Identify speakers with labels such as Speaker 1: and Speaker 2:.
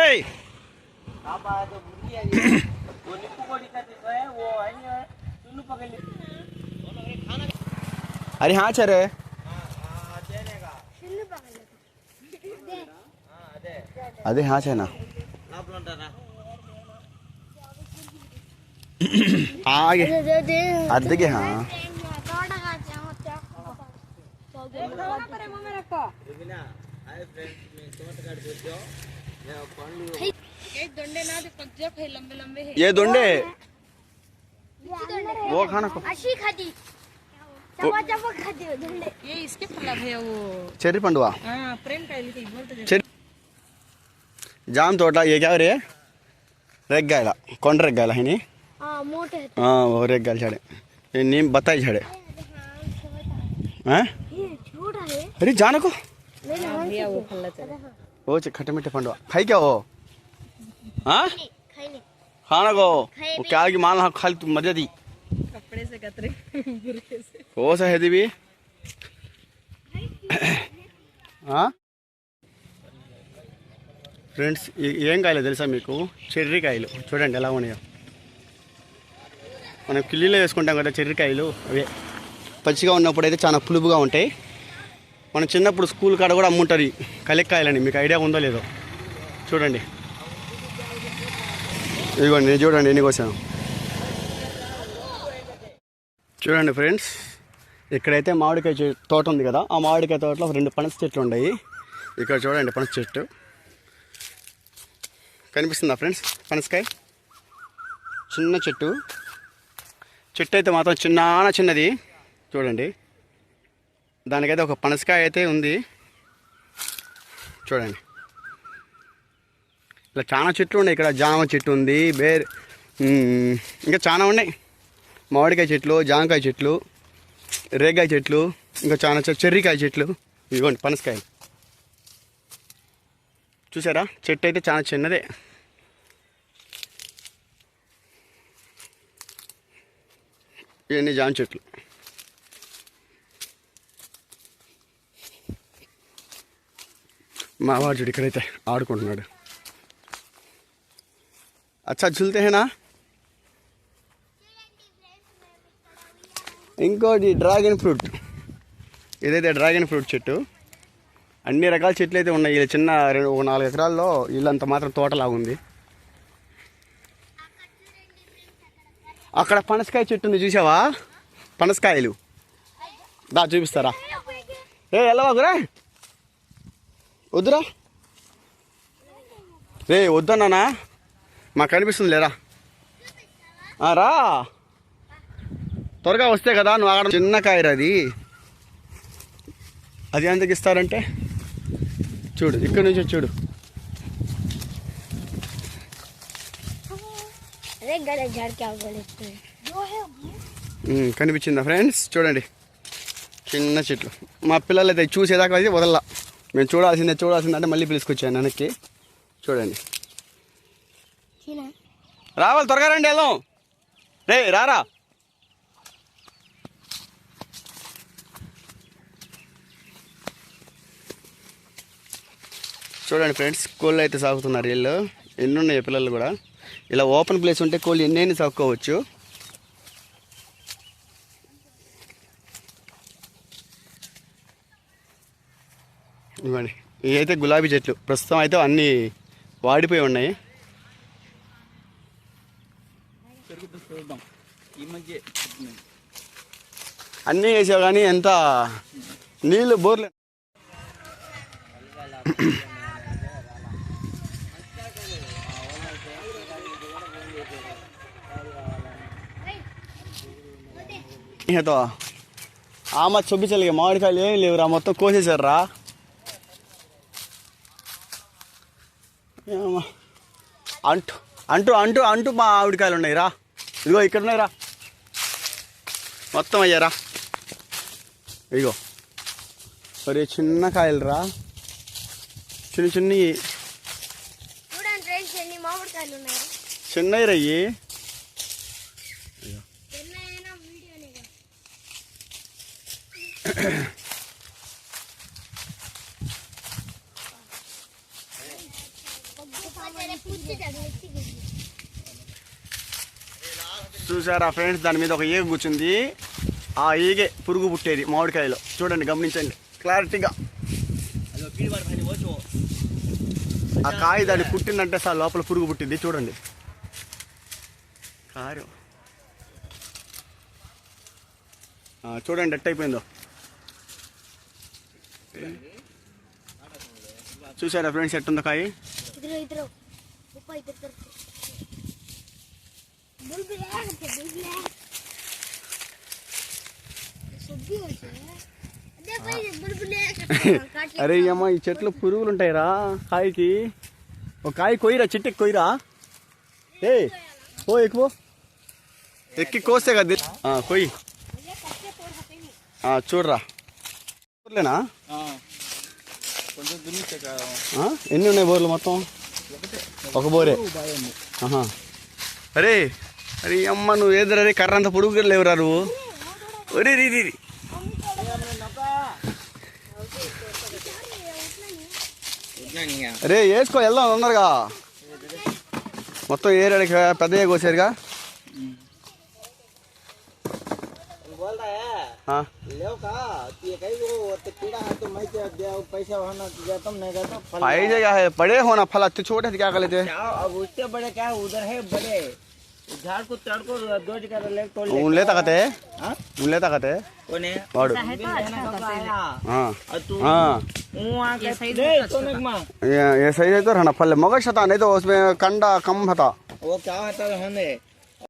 Speaker 1: ఏయ్ अरे हाँ चल रहे అదే హా చేనా ఆగే అద్దెకి హా ये कौन वो खाना को
Speaker 2: अच्छी खादी
Speaker 3: ये इसके है
Speaker 1: वो. चेरी पंडवा जाम तोटा ये क्या हो रही
Speaker 2: है? नी?
Speaker 1: हाँ मोठे रेग झाड़े नीम बताई झाड़े हाँ? अरे जाने को.
Speaker 2: मेरे हाथ
Speaker 3: भैया वो फला चले
Speaker 1: वो च- खट्टे मीठे पंडवा खाई क्या हो हाँ
Speaker 2: खाई नहीं
Speaker 1: खाना को वो क्या की मान खाली तू मजे दी
Speaker 3: कपड़े से कतरे बुरके से
Speaker 1: ఓ సహేది బి ఫ్రెండ్స్ ఈ- ఏం కాయలు తెలుసా మీకు చెర్రీ కాయలు చూడండి ఎలా ఉన్నాయో మనం కిల్లీలో వేసుకుంటాం కదా చెర్రికాయలు అవే పచ్చిగా ఉన్నప్పుడు అయితే చాలా పులుపుగా ఉంటాయి మనం చిన్నప్పుడు స్కూల్ కాడ కూడా అమ్ముంటుంది కలెక్కాయలని. మీకు ఐడియా ఉందో లేదో? చూడండి. ఇదిగోండి నేను చూడండి ఎన్ని కోసాను చూడండి ఫ్రెండ్స్ ఇక్కడైతే మామిడికాయ తోట ఉంది కదా ఆ మామిడికాయ తోటలో రెండు పనస చెట్లు ఉన్నాయి. ఇక్కడ చూడండి పనస చెట్టు. కనిపిస్తుందా ఫ్రెండ్స్ పనసకాయ? చిన్న చెట్టు. చెట్టు అయితే మాత్రం చిన్న చిన్నది. చూడండి. దానికైతే ఒక పనసకాయ అయితే ఉంది. చూడండి. ఇలా చాలా చెట్లు ఉన్నాయి ఇక్కడ. జామ చెట్టు ఉంది బేర్ ఇంకా చాలా ఉన్నాయి. మామిడికాయ చెట్లు జామకాయ చెట్లు రేగాయ చెట్లు ఇంకా చాలా చెర్రీకాయ చెట్లు. ఇదిగోండి పనసకాయ. చూసారా? చెట్టు అయితే చాలా చిన్నదే. ఇవన్నీ జామ చెట్లు. మా వాడు చూడు ఇక్కడైతే ఆడుకుంటున్నాడు. అచ్చా జుల్తేనా ఇంకోటి డ్రాగన్ ఫ్రూట్. ఇదైతే డ్రాగన్ ఫ్రూట్ చెట్టు. అన్ని రకాల చెట్లు అయితే ఉన్నాయి. ఇలా చిన్న రెండు ఒక నాలుగు ఎకరాల్లో ఇల్లంత మాత్రం తోటలాగా ఉంది. అక్కడ పనసకాయ చెట్టు ఉంది చూసావా? పనసకాయలు. దా చూపిస్తారా? ఏ వెళ్ళవాకురా వద్దురా. రే వద్దన్నానా? మాకు కనిపిస్తుంది లేరా రా. త్వరగా వస్తే కదా నువ్వు ఆడ చిన్న కాయరు అది. అది ఎంతకి ఇస్తారంటే? చూడు ఇక్కడ నుంచి చూడు. కనిపించిందా ఫ్రెండ్స్? చూడండి. చిన్న చెట్లు. మా పిల్లలు అయితే చూసేదాకా అయితే వదల్లా. మేము చూడాల్సిందే చూడాల్సిందే అంటే మళ్ళీ పిలుచుకొచ్చాను వెనక్కి. చూడండి. రావాలి త్వరగా రండి వెళ్దాం. రే రారా. చూడండి ఫ్రెండ్స్ కోళ్ళు అయితే సాగుతున్నారు వీళ్ళు. ఎన్ని ఉన్నాయి పిల్లలు కూడా. ఇలా ఓపెన్ ప్లేస్ ఉంటే కోళ్ళు ఎన్ని సాగుకోవచ్చు. ఇవ్వండి. ఇవైతే అయితే గులాబీ చెట్లు ప్రస్తుతం అయితే అన్నీ వాడిపోయి ఉన్నాయి. అన్నీ వేసావు కానీ ఎంత నీళ్ళు బోర్లే ఏదో ఆమె చూపించాలి మామిడికాయలు ఏమి లేవురా మొత్తం కోసేసారు రా అంటూ అంటూ అంటూ అంటూ మా ఆవిడకాయలు ఉన్నాయి రా. ఇదిగో ఇక్కడ ఉన్నాయి రా. మొత్తం అయ్యారా ఇదిగో. మరి చిన్న కాయలు రా. చిన్న
Speaker 2: ఉన్నాయి.
Speaker 1: చిన్నవి రయ్యి.
Speaker 2: ఎన్నైనా
Speaker 1: చూసారా ఫ్రెండ్స్? దాని మీద ఒక ఈగ కూర్చుంది. ఆ ఈగే పురుగు పుట్టేది మామిడికాయలో. చూడండి గమనించండి. క్లారిటీగా. ఆ కాయ దాన్ని పుట్టిందంటే సార్ లోపల పురుగు పుట్టింది. చూడండి. కారు. చూడండి ఎట్ అయిపోయిందో. చూసారా ఫ్రెండ్స్ ఎట్టుందో కాయ? అరే అమ్మ ఈ చెట్లు పురుగులు ఉంటాయిరా కాయకి. ఒక కాయ కొయ్యరా చెట్టుకి కొయ్యరా. ఏ పో ఎక్కువ. ఎక్కి కోస్తే కదా కొయ్యి. చూడరా. చూడలేనా
Speaker 4: కొంచెం దున్నిచ్చాక
Speaker 1: ఆ? ఎన్ని ఉన్నాయి బోర్లు మొత్తం? ఒక బోరే. అరే అరే అమ్మ నువ్వు ఏదరా రే కర్ర అంత పొడుగు లేవురా నువ్వు ఒరే రీ రీ రీ. అరే వేసుకో వెళ్దాం తొందరగా మొత్తం ఏరాడికి పెద్దగా కోసారుగా
Speaker 4: बोल रहा है
Speaker 1: ఆ,
Speaker 4: ले का ये कहीं को तो कीड़ा है तो मैं क्या दे पैसा होना जाता हूं नहीं जाता फल
Speaker 1: पाई जगह है बड़े होना फल अच्छे छोटे से क्या कर लेते
Speaker 4: क्या अब उससे बड़े क्या है? उधर है बड़े झाड़ को तड़ को दो जगह ले तोड़ ले।
Speaker 1: उन लेता कहते
Speaker 4: हाँ?
Speaker 1: कहते
Speaker 4: कौन? है
Speaker 1: हाँ।
Speaker 4: तू
Speaker 1: हाँ।
Speaker 3: ये
Speaker 4: के
Speaker 3: सही
Speaker 1: ये ये है तो रहना फल मगर शता नहीं तो उसमें कंडा कम था
Speaker 4: वो क्या होता है हमें